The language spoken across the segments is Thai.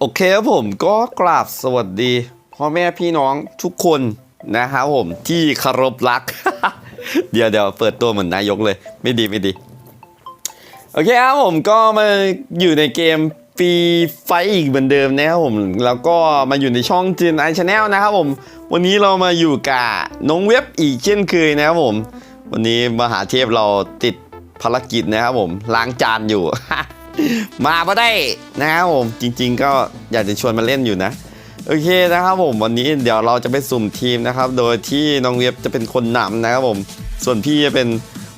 โอเคครับผมก็กราบสวัสดีพ่อแม่พี่น้องทุกคนนะครับผมที่เคารพรัก เดี๋ยวเดี๋ยวเปิดตัวเหมือนนายกเลย ไม่ดีไม่ดี โอเคครับผมก็มาอยู่ในเกมฟรีไฟอีกเหมือนเดิมนะครับผมแล้วก็มาอยู่ในช่องจีนไอชาแนลนะครับผม วันนี้เรามาอยู่กับน้องเว็บอีกเช่นเคยนะครับผม วันนี้มหาเทพเราติดภารกิจนะครับผมล้างจานอยู่ มาปะได้นะครับผมจริง ๆ ก็อยากจะชวนมาเล่นอยู่นะ โอเคนะครับผมวันนี้เดี๋ยวเราจะไปสุ่มทีมนะครับ โดยที่น้องเว็บจะเป็นคนนำนะครับผม ส่วนพี่จะเป็น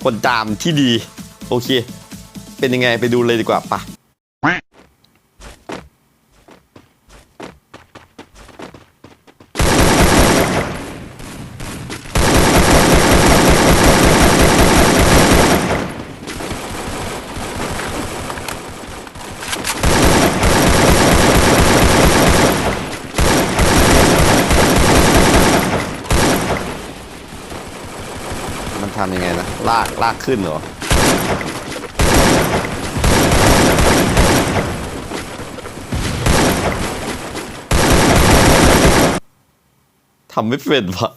คนตามที่ดี โอเค เป็นยังไงไปดูเลยดีกว่าปะมันทำยังไงนะ ลาก ลากขึ้นเหรอ ทำไม่เป็นวะ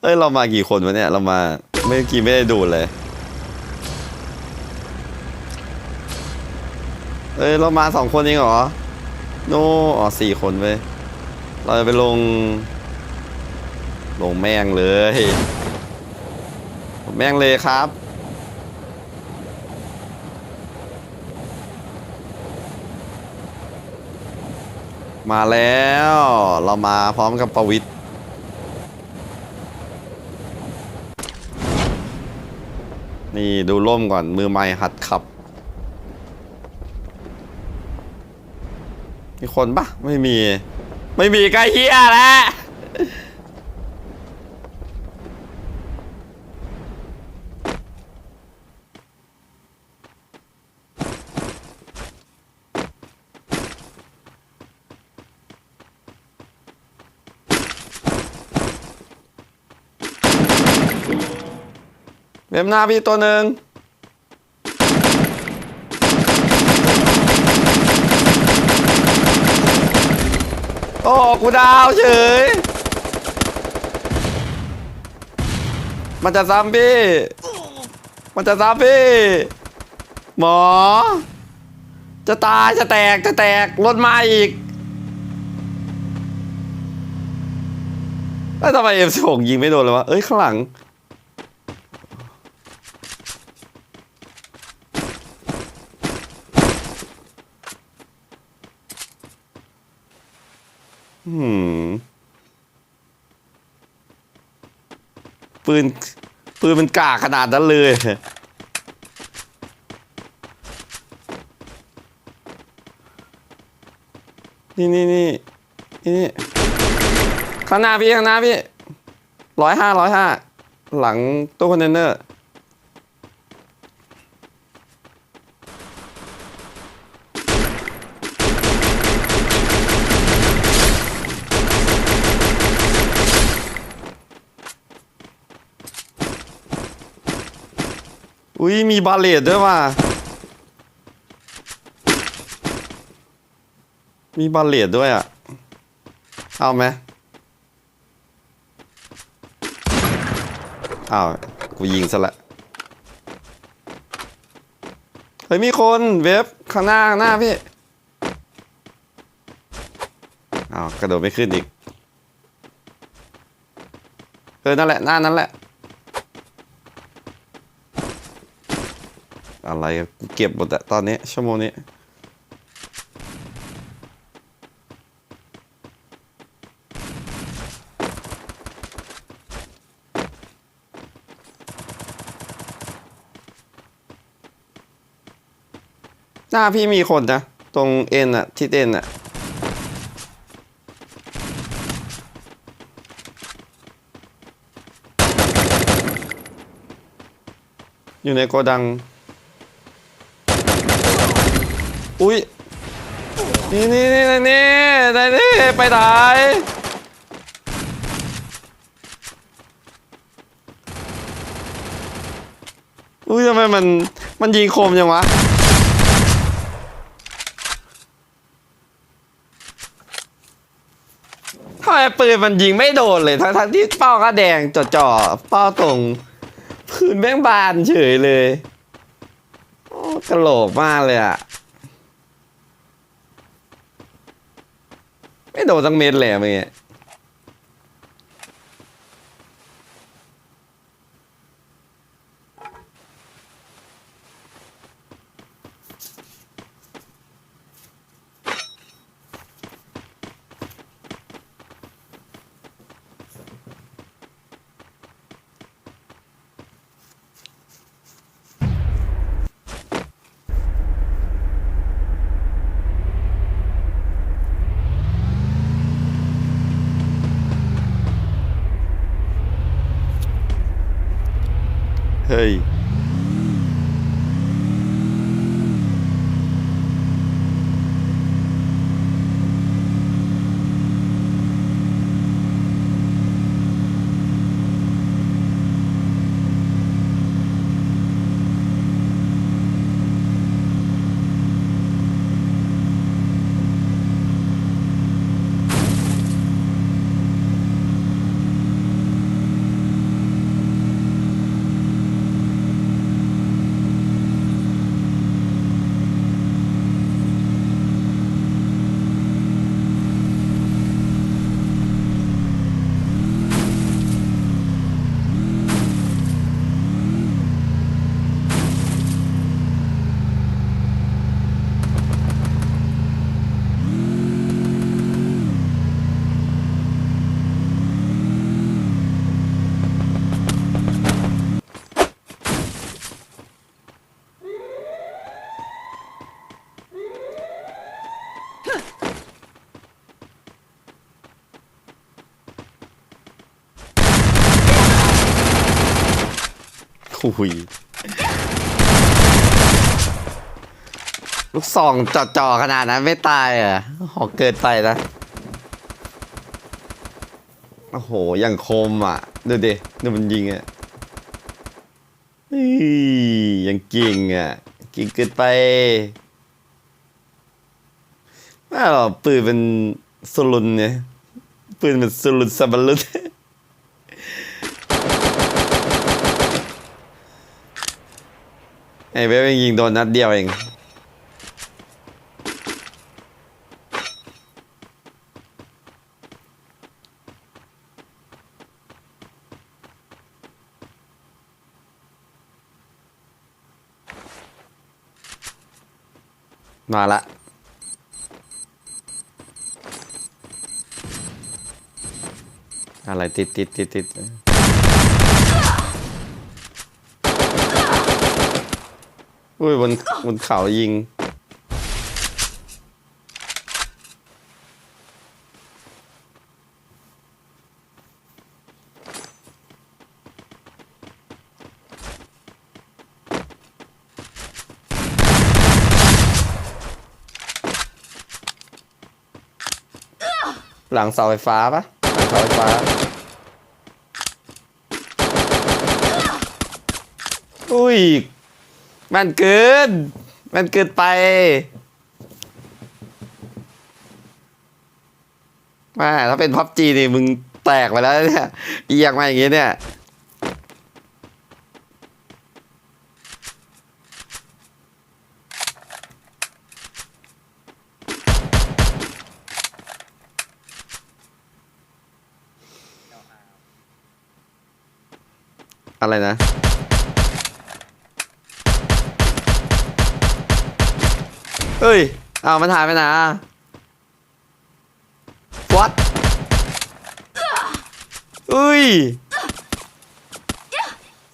เอ้ย เรามากี่คนวะเนี่ย เรามา เมื่อกี้ไม่ได้ดูเลย เอ้ย เรามาสองคนเองเหรอ โนอ๋อสี่คนเว้ย เราจะไปลง ลงแม่งเลย แมงเลครับ มาแล้วเรามาพร้อมกับประวิทย์นี่ดูร่มก่อนมือใหม่หัดขับ มีคนปะไม่มี ไม่มีใกล้เฮียแล้ว เว็บหน้าพี่ตัวหนึ่งโอ้กูดาวเฉย มันจะซ้ำพี่ มันจะซ้ำพี่ หมอ จะตายจะแตกจะแตกรถมาอีกแล้วทำไมเอ็มสิบหกยิงไม่โดนเลยวะ เอ้ย ข้างหลัง อืมปืน ปืนมันกากขนาดนั้นเลยนี่นี่นี่นี่นี่ข้างหน้าพี่ ข้างหน้าพี่ร้อยห้าร้อยห้า หลังตู้คอนเทนเนอร์ อุ้ยมีบาเลตด้วยว่ะมีบาเลตด้วยอะ เอาไหมอ้าวกูยิงซะละเฮ้ยมีคนเว็บข้างหน้าข้างหน้าพี่อ้าวกระโดดไม่ขึ้นอีกเออนั่นแหละหน้านั้นแหละ อะไรกูเก็บหมดอะตอนนี้ชั่วโมงนี้หน้าพี่มีคนนะ ตรงเอ็นอะที่เอ็นอะอยู่ในโกดัง อุ้ยนี่นี่นี่นี่นี่ไปไหนอุ้ยทำไมมันมันยิงคมจังวะำไมปืนมันยิงไม่โดนเลยทั้งทั้งๆที่เป้าก็แดงจ่อๆเป้าตรงพื้นแม่งบานเฉยเลย โอ้กระโหลกมากเลยอะ ไม่โดนสักเม็ดเลยอะเมื่อกี้ เยลูกซองจ่อๆขนาดนั้นไม่ตายเหรอะหอกเกินไปนะ โอ้โห อย่างคมอะ ดูดิดูมันยิงอะยังกิ่งอะ กิ่งเกินไปไม่หรอกปืนเป็นสลุนเนี่ยปืนเป็นสลุนสับลุน ไอ้เว็บยิงโดนนัดเดียวเองมาละอะไรติดติดติดติด อุ้ยบนบนเขายิง หลังเสาไฟฟ้าปะหลังเสาไฟฟ้า อุ้ย มันเกิน มันเกินไปแม่ถ้าเป็นพับจีนี่มึงแตกไปแล้วเนี่ยเอียงมาอย่างงี้เนี่ยอะไรนะ เฮ้ยเอามันหายไปนะ what เอ้ย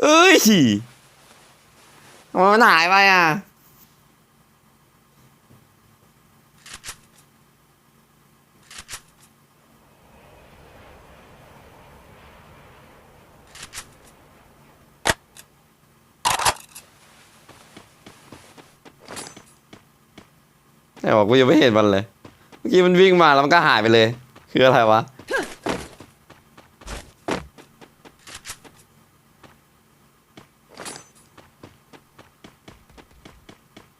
เอ้ยทำไมมันหายไปอะ แต่บอกกูยังไม่เห็นมันเลย เมื่อกี้มันวิ่งมาแล้วมันก็หายไปเลย คืออะไรวะ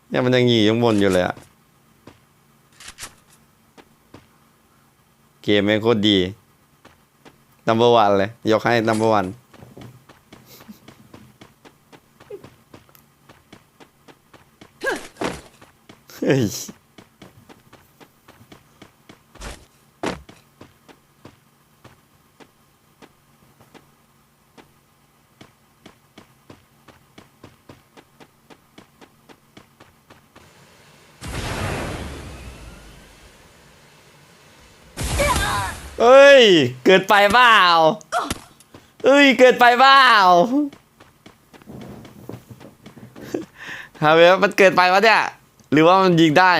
เนี่ยมันยังหยียังบนอยู่เลยอะเกมแม่งโคตรดี number one เลย ยกให้ number one เฮ้ย ย เกิดไปเปล่าเอ้ย เกิดไปเปล่าฮาเวลมันเกิดไปวะเนี่ย หรือว่ามันยิงได้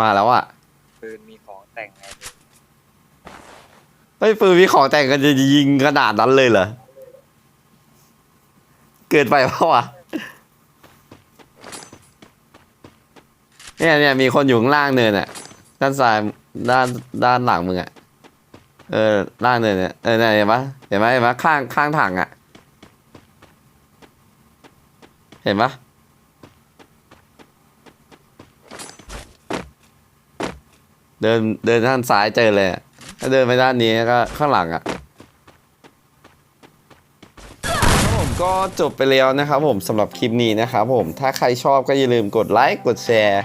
มาแล้วอะปืนมีของแต่งไงเลยเฮ้ยปืนมีของแต่งกันจะยิงขนาดนั้นเลยเหรอ เกิดไปเปล่าวะ เนี่ยเนี่ยมีคนอยู่ข้างล่างเนินอะ ด้านซ้ายด้านด้านหลังมึงอะ เออล่างเนินเนี่ยเออเนี่ยเห็นปะเห็นไหมเห็นปะข้างข้างถังอะ เห็นปะเดินเดินด้านซ้ายเจอเลยถ้าเดินไปด้านนี้ก็ข้างหลังอะผมก็จบไปแล้วนะครับผมสำหรับคลิปนี้นะครับผมถ้าใครชอบก็อย่าลืมกดไลค์กดแชร์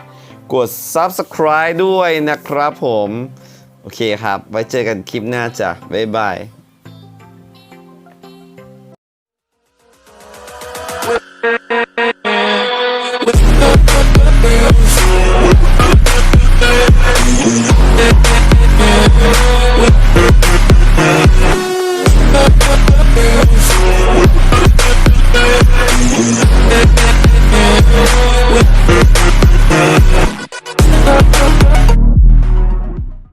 กด Subscribe ด้วยนะครับผม โอเคครับ ไว้เจอกันคลิปหน้าจ้ะ บ๊ายบาย